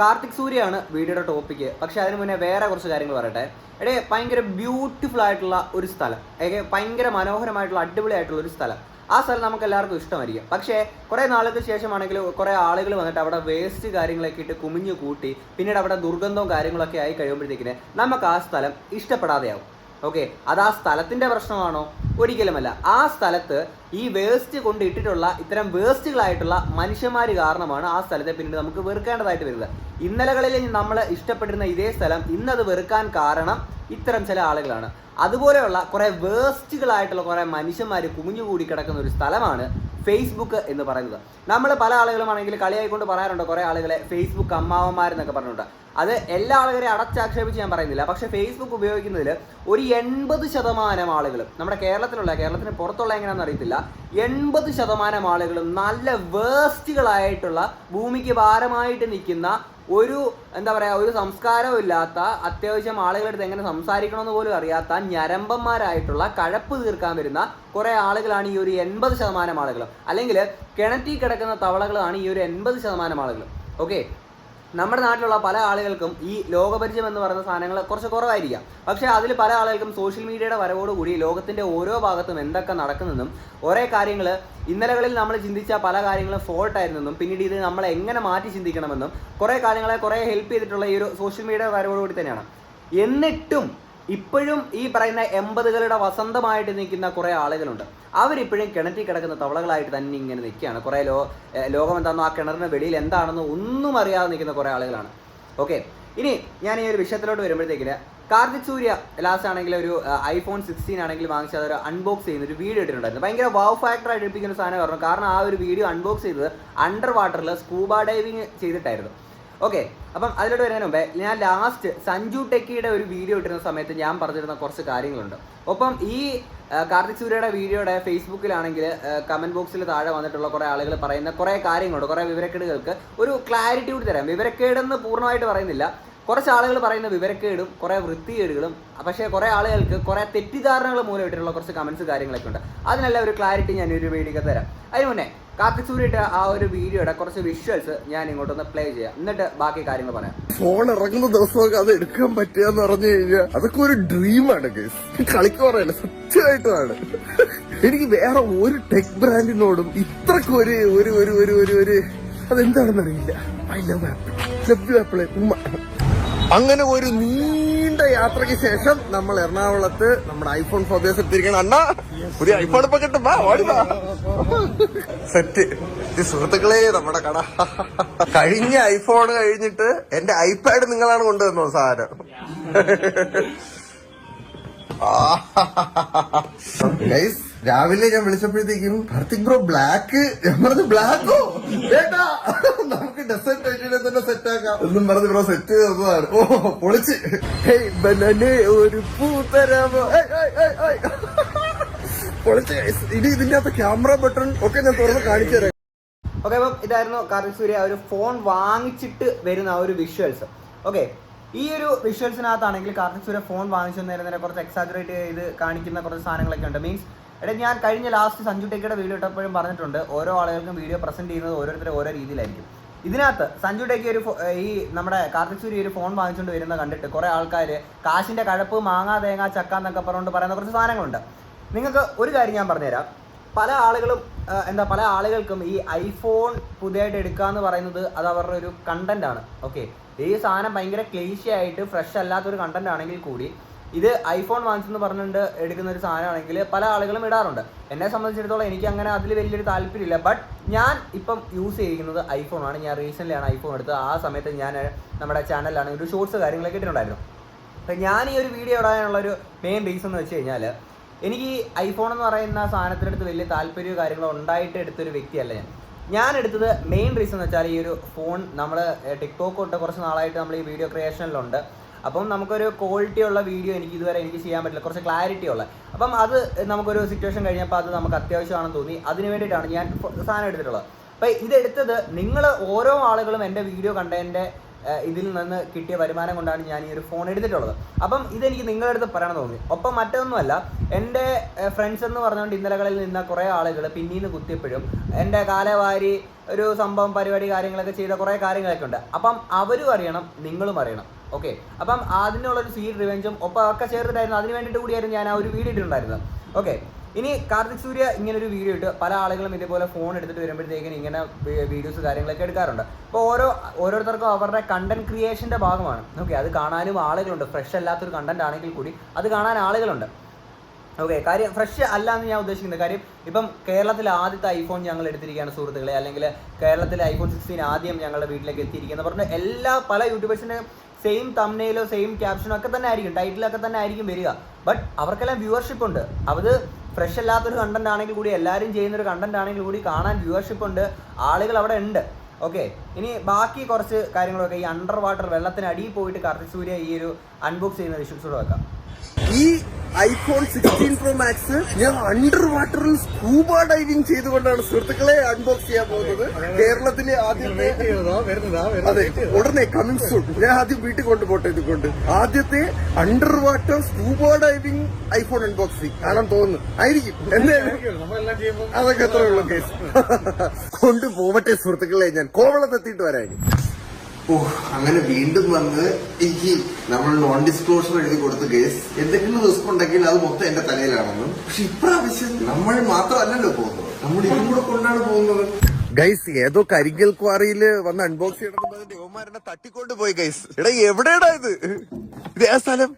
കാർത്തിക് സൂര്യയാണ് വീഡിയോയുടെ ടോപ്പിക്ക് പക്ഷെ അതിന് മുന്നേ വേറെ കുറച്ച് കാര്യങ്ങൾ പറയട്ടെ. എടേ ഭയങ്കര ബ്യൂട്ടിഫുൾ ആയിട്ടുള്ള ഒരു സ്ഥലം. ഏകെ ഭയങ്കര മനോഹരമായിട്ടുള്ള അടിപൊളിയായിട്ടുള്ള ഒരു സ്ഥലം. ആ സ്ഥലം നമുക്ക് എല്ലാവർക്കും ഇഷ്ടമായിരിക്കും. പക്ഷേ കുറേ നാളുകൾക്ക് ശേഷമാണെങ്കിൽ കുറേ ആളുകൾ വന്നിട്ട് അവിടെ വേസ്റ്റ് കാര്യങ്ങളൊക്കെ ഇട്ട് കുമിഞ്ഞു കൂട്ടി പിന്നീട് അവിടെ ദുർഗന്ധവും കാര്യങ്ങളൊക്കെ ആയി കഴിയുമ്പോഴത്തേക്കിന് നമുക്ക് ആ സ്ഥലം ഇഷ്ടപ്പെടാതെയാവും. ഓക്കെ അത് ആ സ്ഥലത്തിന്റെ പ്രശ്നമാണോ? ഒരിക്കലുമല്ല. ആ സ്ഥലത്ത് ഈ വേസ്റ്റ് കൊണ്ട് ഇട്ടിട്ടുള്ള ഇത്തരം വേസ്റ്റുകളായിട്ടുള്ള മനുഷ്യന്മാർ കാരണമാണ് ആ സ്ഥലത്തെ പിന്നീട് നമുക്ക് വെറുക്കേണ്ടതായിട്ട് വരുന്നത് ഇന്നലകളിൽ നമ്മൾ ഇഷ്ടപ്പെട്ടിരുന്ന ഇതേ സ്ഥലം ഇന്നത് വെറുക്കാൻ കാരണം ഇത്തരം ചില ആളുകളാണ്. അതുപോലെയുള്ള കുറെ വേസ്റ്റുകളായിട്ടുള്ള കുറെ മനുഷ്യന്മാർ കുമിഞ്ഞുകൂടി കിടക്കുന്ന ഒരു സ്ഥലമാണ് ഫേസ്ബുക്ക് എന്ന് പറയുന്നത്. നമ്മൾ പല ആളുകളുമാണെങ്കിൽ കളിയായിക്കൊണ്ട് പറയാറുണ്ട് കുറേ ആളുകളെ ഫേസ്ബുക്ക് അമ്മാവന്മാരെന്നൊക്കെ പറഞ്ഞിട്ടുണ്ട് അത് എല്ലാ ആളുകളെയും അടച്ചാക്ഷേപിച്ച് ഞാൻ പറയുന്നില്ല. പക്ഷേ ഫേസ്ബുക്ക് ഉപയോഗിക്കുന്നതിൽ ഒരു എൺപത് ശതമാനം ആളുകളും നമ്മുടെ കേരളത്തിലുള്ള കേരളത്തിന് പുറത്തുള്ള എങ്ങനെയാണെന്ന് അറിയത്തില്ല. എൺപത് ശതമാനം ആളുകളും നല്ല വേസ്റ്റുകളായിട്ടുള്ള ഭൂമിക്ക് ഭാരമായിട്ട് നിൽക്കുന്ന ഒരു എന്താ പറയുക ഒരു സംസ്കാരവും ഇല്ലാത്ത അത്യാവശ്യം ആളുകളുടെ എങ്ങനെ സംസാരിക്കണമെന്ന് പോലും അറിയാത്ത ഞരമ്പന്മാരായിട്ടുള്ള കഴപ്പ് തീർക്കാൻ വരുന്ന കുറേ ആളുകളാണ് ഈ ഒരു എൺപത് ശതമാനം ആളുകൾ. അല്ലെങ്കിൽ കിണറ്റി കിടക്കുന്ന തവളകളാണ് ഈ ഒരു എൺപത് ശതമാനം ആളുകൾ. ഓക്കെ? നമ്മുടെ നാട്ടിലുള്ള പല ആളുകൾക്കും ഈ ലോകപരിചയം എന്ന് പറയുന്ന സാധനങ്ങൾ കുറച്ച് കുറവായിരിക്കാം. പക്ഷേ അതിൽ പല ആളുകൾക്കും സോഷ്യൽ മീഡിയയുടെ വരവോടുകൂടി ലോകത്തിന്റെ ഓരോ ഭാഗത്തും എന്തൊക്കെ നടക്കുന്നെന്നും ഒരേ കാര്യങ്ങൾ ഇന്നലകളിൽ നമ്മൾ ചിന്തിച്ച പല കാര്യങ്ങളും ഫോൾട്ട് ആയിരുന്നെന്നും പിന്നീട് ഇത് നമ്മൾ എങ്ങനെ മാറ്റി ചിന്തിക്കണമെന്നും കുറേ കാര്യങ്ങളെ കുറേ ഹെൽപ്പ് ചെയ്തിട്ടുള്ള ഈ ഒരു സോഷ്യൽ മീഡിയ വരവോടുകൂടി തന്നെയാണ്. എന്നിട്ടും ഇപ്പോഴും ഈ പറയുന്ന എൺപതുകളുടെ വസന്തമായിട്ട് നിൽക്കുന്ന കുറേ ആളുകളുണ്ട്. അവരിപ്പോഴും കിണറ്റിൽ കിടക്കുന്ന തവളകളായിട്ട് തന്നെ ഇങ്ങനെ നിൽക്കുകയാണ്. കുറേ ലോ ലോകം എന്താണെന്നോ ആ കിണറിന് വെളിയിൽ എന്താണെന്നോ ഒന്നും അറിയാതെ നിൽക്കുന്ന കുറേ ആളുകളാണ്. ഓക്കെ ഇനി ഞാൻ ഈ ഒരു വിഷയത്തിലോട്ട് വരുമ്പോഴത്തേക്കിന് കാർത്തിക് സൂര്യ ലാസ്റ്റ് ആണെങ്കിൽ ഒരു ഐഫോൺ സിക്സ്റ്റീൻ ആണെങ്കിൽ വാങ്ങിച്ച അതൊരു അൺബോക്സ് ചെയ്യുന്ന ഒരു വീഡിയോ ഇട്ടിട്ടുണ്ടായിരുന്നു. ഭയങ്കര വാവ് ഫാക്ടർ ആയിട്ട് എടുപ്പിക്കുന്ന സാധനം പറഞ്ഞു കാരണം ആ ഒരു വീഡിയോ അൺബോക്സ് ചെയ്തത് അണ്ടർ വാട്ടറിൽ സ്കൂബ ഡൈവിങ് ചെയ്തിട്ടായിരുന്നു. ഓക്കെ അപ്പം അതിലോട്ട് വരുന്നതിന് മുമ്പേ ഞാൻ ലാസ്റ്റ് സഞ്ജു ടെക്കിയുടെ ഒരു വീഡിയോ ഇട്ടിരുന്ന സമയത്ത് ഞാൻ പറഞ്ഞിരുന്ന കുറച്ച് കാര്യങ്ങളുണ്ട്. ഒപ്പം ഈ കാർത്തിക് സൂര്യയുടെ വീഡിയോയുടെ ഫേസ്ബുക്കിലാണെങ്കിൽ കമന്റ് ബോക്സിൽ താഴെ വന്നിട്ടുള്ള കുറേ ആളുകൾ പറയുന്ന കുറേ കാര്യങ്ങളുണ്ട് കുറേ വിവരക്കേടുകൾക്ക് ഒരു ക്ലാരിറ്റി കൂടി തരാം. വിവരക്കേടെന്ന് പൂർണമായിട്ട് പറയുന്നില്ല. കുറച്ച് ആളുകൾ പറയുന്ന വിവരക്കേടും കുറേ വൃത്തികേടുകളും പക്ഷേ കുറേ ആളുകൾക്ക് കുറേ തെറ്റിദ്ധാരണകൾ മൂലം ഇട്ടിട്ടുള്ള കുറച്ച് കമന്റ്സ് കാര്യങ്ങളൊക്കെ ഉണ്ട്. അതിനെല്ലാം ഒരു ക്ലാരിറ്റി ഞാൻ ഒരു വീഡിയോ തരാം. അതിന് മുന്നേ സൂര്യയുടെ ആ ഒരു വീഡിയോയുടെ കുറച്ച് വിഷ്വൽസ് ഞാൻ ഇങ്ങോട്ടൊന്ന് പ്ലേ ചെയ്യാം. എന്നിട്ട് ബാക്കി കാര്യങ്ങൾ പറയാം. ഫോൺ ഇറങ്ങുന്ന ദിവസമൊക്കെ അത് എടുക്കാൻ പറ്റുകയെന്ന് പറഞ്ഞു കഴിഞ്ഞാൽ അതൊക്കെ ഒരു ഡ്രീമാണ് ഗൈസ് കളിക്ക് പറയല്ല സത്യമായിട്ടുമാണ്. എനിക്ക് വേറെ ഒരു ടെക് ബ്രാൻഡിനോടും ഇത്രക്ക് ഒരു ഒരു ഒരു ഒരു ഒരു ഒരു അതെന്താണെന്ന് അറിയില്ല. ഐ ലവ് ആപ്പിൾ ആപ്പിൾ അങ്ങനെ ഒരു നീണ്ട യാത്രയ്ക്ക് ശേഷം നമ്മൾ എറണാകുളത്ത് നമ്മുടെ ഐഫോൺ ഫോബിയസ് എത്തിയിരിക്കണം അണ്ണാ. പുതിയ ഐഫോൺ ഇപ്പൊ കിട്ടും. സെറ്റ് സുഹൃത്തുക്കളെ നമ്മുടെ കട. കഴിഞ്ഞ ഐഫോൺ കഴിഞ്ഞിട്ട് എന്റെ ഐപാഡ് നിങ്ങളാണ് കൊണ്ടുവന്നോ സാധനം? രാവിലെ ഞാൻ വിളിച്ചപ്പോഴത്തേക്കും ഭർത്തിക് ബ്രോ ബ്ലാക്ക് ഞാൻ പറഞ്ഞു ബ്ലാക്കോ നമുക്ക് ഡെസേർട്ട് തന്നെ എന്നും പറഞ്ഞ് ബ്രോ സെറ്റ് ചെയ്തതാണ് ഓ പൊളിച്ച്. ബനാനെ ഒരു പൂ തരാമോ. പൊളിച്ച് ഇനി ഇതിന്റെ അകത്ത് ക്യാമറ ബട്ടൺ ഒക്കെ ഞാൻ തുറന്ന് കാണിച്ചു തരാം. ഓക്കെ അപ്പം ഇതായിരുന്നു കാർത്തിക് സൂര്യ ഒരു ഫോൺ വാങ്ങിച്ചിട്ട് വരുന്ന ആ ഒരു വിഷ്വൽസ് ഓക്കെ ഈ ഒരു വിഷ്വൽസിനകത്താണെങ്കിൽ കാർത്തിക് സൂര്യ ഫോൺ വാങ്ങിച്ചു നേരെ കുറച്ച് എക്സാജറേറ്റ് ചെയ്ത് കാണിക്കുന്ന കുറച്ച് സാധനങ്ങളൊക്കെ ഉണ്ട്. മീൻസ് എടാ ഞാൻ കഴിഞ്ഞ ലാസ്റ്റ് സഞ്ജു ടെക്കയുടെ വീഡിയോ ഇട്ടപ്പോഴും പറഞ്ഞിട്ടുണ്ട് ഓരോ ആളുകൾക്കും വീഡിയോ പ്രസന്റ് ചെയ്യുന്നത് ഓരോരുത്തരും ഓരോ രീതിയിലായിരിക്കും. ഇതിനകത്ത് സഞ്ജു ടെക്കി ഒരു ഈ നമ്മുടെ കാർത്തിക് സൂര്യ ഒരു ഫോൺ വാങ്ങിച്ചുകൊണ്ട് വരുന്ന കണ്ടിട്ട് കുറെ ആൾക്കാർ കാശിന്റെ കഴപ്പ് മാങ്ങാ തേങ്ങ ചക്ക എന്നൊക്കെ പറഞ്ഞുകൊണ്ട് പറയുന്ന കുറച്ച് സാധനങ്ങളുണ്ട്. നിങ്ങൾക്ക് ഒരു കാര്യം ഞാൻ പറഞ്ഞുതരാം. പല ആളുകളും എന്താ പല ആളുകൾക്കും ഈ ഐഫോൺ പുതിയതായിട്ട് എടുക്കുക എന്ന് പറയുന്നത് അത് അവരുടെ ഒരു കണ്ടന്റ് ആണ്. ഓക്കെ ഈ സാധനം ഭയങ്കര ക്ലേശിയായിട്ട് ഫ്രഷ് അല്ലാത്തൊരു കണ്ടന്റ് ആണെങ്കിൽ കൂടി ഇത് ഐഫോൺ വാങ്ങിച്ചെന്ന് പറഞ്ഞിട്ട് എടുക്കുന്ന ഒരു സാധനമാണെങ്കിൽ പല ആളുകളും ഇടാറുണ്ട്. എന്നെ സംബന്ധിച്ചിടത്തോളം എനിക്ക് അങ്ങനെ അതിൽ വലിയൊരു താല്പര്യമില്ല. ബട്ട് ഞാൻ ഇപ്പം യൂസ് ചെയ്യുന്നത് ഐഫോണാണ് ഞാൻ റീസെന്റ്ലിയാണ് ഐഫോൺ എടുത്തത്. ആ സമയത്ത് ഞാൻ നമ്മുടെ ചാനലിലാണ് ഒരു ഷോർട്സ് കാര്യങ്ങളൊക്കെ ഇട്ടിട്ടുണ്ടായിരുന്നു. അപ്പം ഞാൻ ഈ ഒരു വീഡിയോ ഇടാനുള്ള ഒരു മെയിൻ റീസൺ എന്ന് വെച്ച് കഴിഞ്ഞാൽ എനിക്ക് ഈ ഐഫോൺ എന്ന് പറയുന്ന സാധനത്തിനടുത്ത് വലിയ താല്പര്യമോ കാര്യങ്ങളോ ഉണ്ടായിട്ട് എടുത്തൊരു വ്യക്തിയല്ല ഞാൻ. ഞാൻ എടുത്തത് മെയിൻ റീസൺ എന്ന് വെച്ചാൽ ഈ ഒരു ഫോൺ നമ്മൾ ടിക്ടോക്ക് തൊട്ട് കുറച്ച് നാളായിട്ട് നമ്മൾ ഈ വീഡിയോ ക്രിയേഷനിലുണ്ട് അപ്പം നമുക്കൊരു ക്വാളിറ്റി ഉള്ള വീഡിയോ എനിക്ക് ഇതുവരെ എനിക്ക് ചെയ്യാൻ പറ്റില്ല. കുറച്ച് ക്ലാരിറ്റി ഉള്ള. അപ്പം അത് നമുക്കൊരു സിറ്റുവേഷൻ കഴിഞ്ഞപ്പോൾ അത് നമുക്ക് അത്യാവശ്യമാണെന്ന് തോന്നി. അതിന് വേണ്ടിയിട്ടാണ് ഞാൻ സാധനം എടുത്തിട്ടുള്ളത്. അപ്പം ഇതെടുത്തത് നിങ്ങൾ ഓരോ ആളുകളും എന്റെ വീഡിയോ കണ്ടതിന്റെ ഇതിൽ നിന്ന് കിട്ടിയ വരുമാനം കൊണ്ടാണ് ഞാൻ ഈ ഒരു ഫോൺ എടുത്തിട്ടുള്ളത്. അപ്പം ഇതെനിക്ക് നിങ്ങളുടെ അടുത്ത് പറയണം തോന്നി. ഒപ്പം മറ്റൊന്നുമല്ല എന്റെ ഫ്രണ്ട്സ് എന്ന് പറഞ്ഞുകൊണ്ട് ഇന്നലകളിൽ നിന്ന കുറേ ആളുകൾ പിന്നീന്ന് കുത്തിയപ്പോഴും എന്റെ കാലവാരി ഒരു സംഭവം പരിപാടി കാര്യങ്ങളൊക്കെ ചെയ്ത കുറേ കാര്യങ്ങളൊക്കെ ഉണ്ട്. അപ്പം അവരും അറിയണം നിങ്ങളും അറിയണം. ഓക്കെ? അപ്പം അതിനുള്ളൊരു സീഡ് റിവെഞ്ചും ഒപ്പം ഒക്കെ ചേർത്തിട്ടായിരുന്നു. അതിന് വേണ്ടിയിട്ട് കൂടിയായിരുന്നു ഞാൻ ആ ഒരു വീഡിയോ ഇട്ടിട്ടുണ്ടായിരുന്നത്. ഓക്കെ? ഇനി കാർത്തിക് സൂര്യ ഇങ്ങനെ ഒരു വീഡിയോ ഇട്ട് പല ആളുകളും ഇതേപോലെ ഫോൺ എടുത്തിട്ട് വരുമ്പോഴത്തേക്കും ഇങ്ങനെ വീഡിയോസ് കാര്യങ്ങളൊക്കെ എടുക്കാറുണ്ട്. അപ്പോൾ ഓരോ ഓരോരുത്തർക്കും അവരുടെ കണ്ടന്റ് ക്രിയേഷന്റെ ഭാഗമാണ്. ഓക്കെ അത് കാണാനും ആളുകളുണ്ട്. ഫ്രഷ് അല്ലാത്തൊരു കണ്ടന്റ് ആണെങ്കിൽ കൂടി അത് കാണാൻ ആളുകളുണ്ട്. ഓക്കെ കാര്യം ഫ്രഷ് അല്ല എന്ന് ഞാൻ ഉദ്ദേശിക്കുന്നത്. കാര്യം ഇപ്പം കേരളത്തിൽ ആദ്യത്തെ ഐഫോൺ ഞങ്ങൾ എടുത്തിരിക്കുകയാണ് സുഹൃത്തുക്കളെ. അല്ലെങ്കിൽ കേരളത്തിലെ ഐഫോൺ സിക്സ്റ്റീൻ ആദ്യം ഞങ്ങളുടെ വീട്ടിലേക്ക് എത്തിയിരിക്കുന്നത്. പറഞ്ഞ എല്ലാ പല യൂട്യൂബേഴ്സിന്റെ സെയിം തമ്നയിലോ സെയിം ക്യാപ്ഷനോ ഒക്കെ തന്നെ ആയിരിക്കും. ടൈറ്റിലൊക്കെ തന്നെ ആയിരിക്കും വരിക. ബട്ട് അവർക്കെല്ലാം വ്യൂവർഷിപ്പ് ഉണ്ട്. അത് ഫ്രഷ് അല്ലാത്തൊരു കണ്ടന്റ് ആണെങ്കിൽ കൂടി എല്ലാവരും ചെയ്യുന്ന ഒരു കണ്ടന്റ് ആണെങ്കിൽ കൂടി കാണാൻ വ്യൂവർഷിപ്പ് ഉണ്ട്. ആളുകൾ അവിടെ ഉണ്ട്. ഓക്കെ ഇനി ബാക്കി കുറച്ച് കാര്യങ്ങളൊക്കെ ഈ അണ്ടർ വാട്ടർ വെള്ളത്തിനടിയിൽ പോയിട്ട് കാർത്തിക് സൂര്യ ഈ ഒരു അൺബോക്സ് ചെയ്യുന്ന വിഷ്വൽസ് കൂടെ വെക്കാം. ഈ ഐഫോൺ സിക്സ്റ്റീൻ പ്രോ മാക്സ് ഞാൻ അണ്ടർ വാട്ടറിൽ സ്കൂബ ഡൈവിംഗ് ചെയ്തുകൊണ്ടാണ് സുഹൃത്തുക്കളെ അൺബോക്സ് ചെയ്യാൻ പോകുന്നത്. കേരളത്തിലെ ആദ്യത്തെ അതെ ഉടനെ കമ്മിങ് സൂൺ ഞാൻ ആദ്യം വീട്ടിൽ കൊണ്ടുപോട്ടെ ഇത് കൊണ്ട് ആദ്യത്തെ under water scuba diving iPhone unboxing കാണാൻ തോന്നുന്നു. ആയിരിക്കും. എന്തായാലും അതൊക്കെ എത്രയുള്ളൂ കേസ്. കൊണ്ടുപോവട്ടെ സുഹൃത്തുക്കളെ ഞാൻ. കോവളത്തെത്തിയിട്ട് വരാൻ ഓ അങ്ങനെ വീണ്ടും വന്ന് എനിക്ക് നമ്മൾ നോൺ ഡിസ്ക്ലോഷർ എഴുതി കൊടുത്ത കേസ് എന്തെങ്കിലും റിസ്ക് ഉണ്ടെങ്കിൽ അത് മൊത്തം എന്റെ തലയിലാണെന്നും. പക്ഷെ ഇപ്രാവശ്യം നമ്മൾ മാത്രമല്ലല്ലോ പോകുന്നത്. നമ്മൾ ഇതും കൂടെ കൊണ്ടാണ് പോകുന്നത്. ഗൈസ് ഏതോ കരിങ്കൽ ക്വാറിയിൽ വന്ന് അൺബോക്സ് ചെയ്യണമെന്ന് യുവമാരെന്നെ തട്ടിക്കൊണ്ട് പോയി ഗൈസ് എടാ എവിടെയാടാ ഇത്? ഇത് ഏ സ്ഥലം?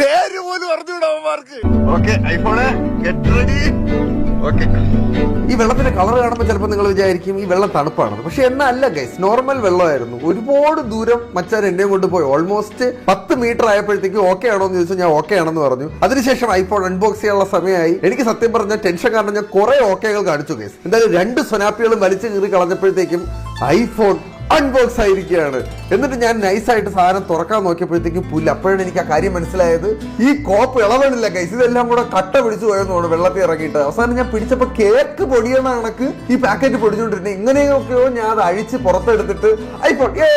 പേര് പോലും അറിഞ്ഞൂടാ അവന്മാർക്ക് okay iPhone get ready okay ഈ വെള്ളത്തിന്റെ കളർ കാണുമ്പോൾ ചിലപ്പോൾ നിങ്ങൾ വിചാരിക്കും ഈ വെള്ളം തണുപ്പാണ്. പക്ഷെ എന്നല്ല ഗൈസ് നോർമൽ വെള്ളമായിരുന്നു. ഒരുപാട് ദൂരം മച്ചാൻ എന്നെയും കൊണ്ട് പോയി. ഓൾമോസ്റ്റ് പത്ത് മീറ്റർ ആയപ്പോഴത്തേക്ക് ഓക്കെ ആണോ എന്ന് ചോദിച്ചാൽ ഞാൻ ഓക്കെ ആണെന്ന് പറഞ്ഞു. അതിനുശേഷം ഐഫോൺ അൺബോക്സ് ചെയ്യാനുള്ള സമയമായി. എനിക്ക് സത്യം പറഞ്ഞ ടെൻഷൻ കാരണം ഞാൻ കുറെ ഓക്കെകൾ കാണിച്ചു ഗൈസ് എന്തായാലും രണ്ട് സ്വനാപ്പികളും വലിച്ചു കീറി കളഞ്ഞപ്പോഴത്തേക്കും ഐഫോൺ അൺബോക്സ് ആയിരിക്കുകയാണ്. എന്നിട്ട് ഞാൻ നൈസായിട്ട് സാധനം തുറക്കാൻ നോക്കിയപ്പോഴത്തേക്കും പുല്ല്. അപ്പോഴാണ് എനിക്ക് ആ കാര്യം മനസ്സിലായത്. ഈ കോപ്പ് ഇളവണില്ല കൈസ് ഇതെല്ലാം കൂടെ കട്ട പിടിച്ചു പോയെന്ന് തോന്നുന്നു വെള്ളത്തിൽ ഇറങ്ങിയിട്ട്. അവസാനം ഞാൻ പിടിച്ചപ്പോൾ കേക്ക് പൊടിയുന്ന കണക്ക് ഈ പാക്കറ്റ് പൊടിച്ചുകൊണ്ടിരുന്നത് ഇങ്ങനെയൊക്കെയോ ഞാൻ അത് അഴിച്ച് പുറത്തെടുത്തിട്ട് ഐഫോൺ ഏ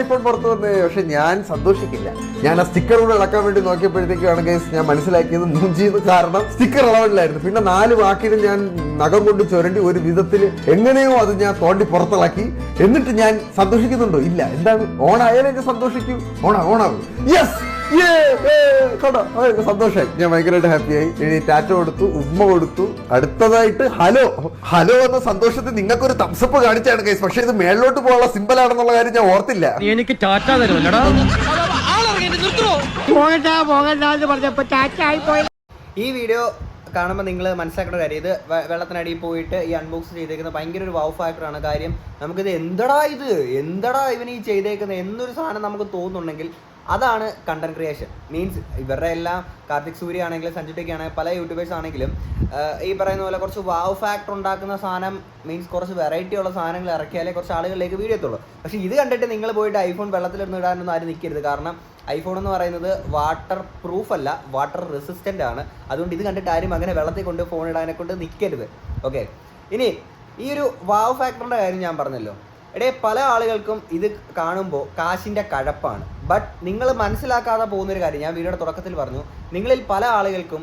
ഐഫോൺ പുറത്ത് വന്നേ. പക്ഷെ ഞാൻ സന്തോഷിക്കില്ല. ഞാൻ ആ സ്റ്റിക്കർ കൂടെ ഇളക്കാൻ വേണ്ടി നോക്കിയപ്പോഴത്തേക്കാണ് കേസ് ഞാൻ മനസ്സിലാക്കിയത് മൂഞ്ചിന്ന് കാരണം സ്റ്റിക്കർ ഇളവണില്ലായിരുന്നു. പിന്നെ നാല് വാക്കിനും ഞാൻ നഖം കൊണ്ട് ചുരണ്ടി ഒരു വിധത്തിൽ എങ്ങനെയോ അത് ഞാൻ തോണ്ടി പുറത്തിളക്കി. എന്നിട്ട് ഞാൻ സന്തോഷിക്കുന്നുണ്ടോ? ഇല്ല. എന്താണ്? ഓണായാലും എനിക്ക് സന്തോഷിക്കും. ഓണാ ഓണാവും. യെസ് സന്തോഷമായി ഞാൻ ഭയങ്കരമായിട്ട് ഹാപ്പിയായി ഇനി ടാറ്റ കൊടുത്തു ഉമ്മ കൊടുത്തു. അടുത്തതായിട്ട് ഹലോ. ഹലോ എന്ന സന്തോഷത്തിൽ നിങ്ങൾക്കൊരു തംസപ്പ് കാണിച്ചാണ് കേസ് പക്ഷെ ഇത് മേളിലോട്ട് പോകാനുള്ള സിമ്പിൾ ആണെന്നുള്ള കാര്യം ഞാൻ ഓർത്തില്ല. എനിക്ക് ടാറ്റ തരുമല്ലടാ പോകണ്ട പോകണ്ട എന്ന് പറഞ്ഞപ്പോ ടാറ്റായി പോയി ഈ വീഡിയോ കാണുമ്പോൾ നിങ്ങൾ മനസ്സിലാക്കേണ്ട കാര്യം ഇത് വെള്ളത്തിനടിയിൽ പോയിട്ട് ഈ അൺബോക്സ് ചെയ്തേക്കുന്നത് ഭയങ്കര ഒരു വൗ ഫാക്ടറാണ് കാര്യം നമുക്കിത് എന്തടാ ഇത്? എന്തടാ ഇവൻ ഈ ചെയ്തേക്കുന്നത് എന്നൊരു സാധനം നമുക്ക് തോന്നുന്നുണ്ടെങ്കിൽ അതാണ് കണ്ടന്റ് ക്രിയേഷൻ മീൻസ് ഇവരുടെ എല്ലാം കാർത്തിക് സൂര്യ ആണെങ്കിലും സഞ്ജു ടെക്കി ആണെങ്കിലും പല യൂട്യൂബേഴ്സ് ആണെങ്കിലും ഈ പറയുന്ന പോലെ കുറച്ച് വാവ് ഫാക്ടർ ഉണ്ടാക്കുന്ന സാധനം മീൻസ് കുറച്ച് വെറൈറ്റി ഉള്ള സാധനങ്ങൾ ഇറക്കിയാലേ കുറച്ച് ആളുകളിലേക്ക് വീഡിയോ എത്തുള്ളൂ. പക്ഷേ ഇത് കണ്ടിട്ട് നിങ്ങൾ പോയിട്ട് ഐഫോൺ വെള്ളത്തിലിരുന്ന് ഇടാനൊന്നും ആരും നിൽക്കരുത് കാരണം ഐഫോൺ എന്ന് പറയുന്നത് വാട്ടർ പ്രൂഫ് അല്ല വാട്ടർ റെസിസ്റ്റന്റ് ആണ്. അതുകൊണ്ട് ഇത് കണ്ടിട്ട് ആരും അങ്ങനെ വെള്ളത്തിൽ കൊണ്ട് ഫോൺ ഇടാനെ കൊണ്ട് നിൽക്കരുത് ഓക്കെ ഇനി ഈ ഒരു വാവ് ഫാക്ടറിന്റെ കാര്യം ഞാൻ പറഞ്ഞല്ലോ. എടേ പല ആളുകൾക്കും ഇത് കാണുമ്പോൾ കാശിന്റെ കഴപ്പാണ്. ബട്ട് നിങ്ങൾ മനസ്സിലാക്കാതെ പോകുന്നൊരു കാര്യം ഞാൻ വീഡിയോയുടെ തുടക്കത്തിൽ പറഞ്ഞു. നിങ്ങളിൽ പല ആളുകൾക്കും